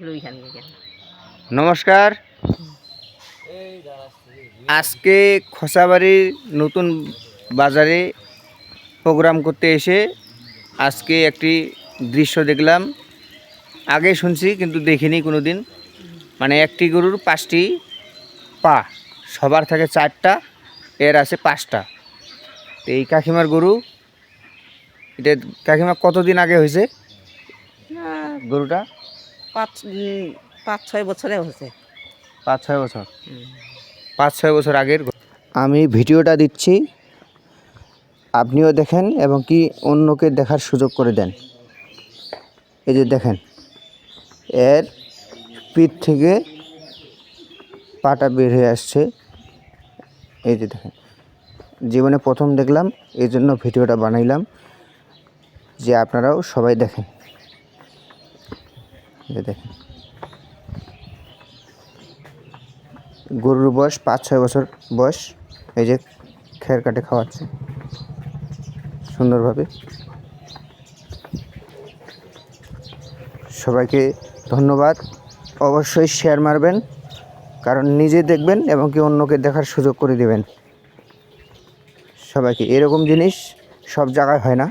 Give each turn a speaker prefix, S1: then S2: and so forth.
S1: ছিল ওইখানে
S2: নমস্কার। আজকে খোসাবাড়ির নতুন বাজারে প্রোগ্রাম করতে এসে আজকে একটি দৃশ্য দেখলাম। আগে শুনছি কিন্তু দেখিনি কোনো দিন মানে একটি গরুর পাঁচটি পা সবার থাকে চারটা এর আছে পাঁচটা। এই কাকিমার গরু এটা কাকিমা কতদিন আগে হয়েছে? গরুটা?
S1: পাঁচ পাঁচ ছয় বছরে হয়েছে।
S2: পাঁচ ছয় বছর? পাঁচ ছয় বছর আগের আমি ভিডিওটা দিচ্ছি আপনিও দেখেন এবং কি অন্যকে দেখার সুযোগ করে দেন। এই যে দেখেন এর পিঠ থেকে পাটা বের হয়ে আসছে। এই যে দেখেন জীবনে প্রথম দেখলাম এই জন্য ভিডিওটা বানাইলাম যে আপনারাও সবাই দেখেন। যে দেখেন। গরুর বয়স পাঁচ, ছয় বছর বয়স। এই যে খের কাটে খাওয়াচ্ছে। সুন্দরভাবে। সবাইকে ধন্যবাদ। অবশ্যই শেয়ার মারবেন, কারণ নিজে দেখবেন এবং কি অন্যকে দেখার সুযোগ করে দেবেন। সবাইকে এরকম জিনিস সব জায়গায় হয় না।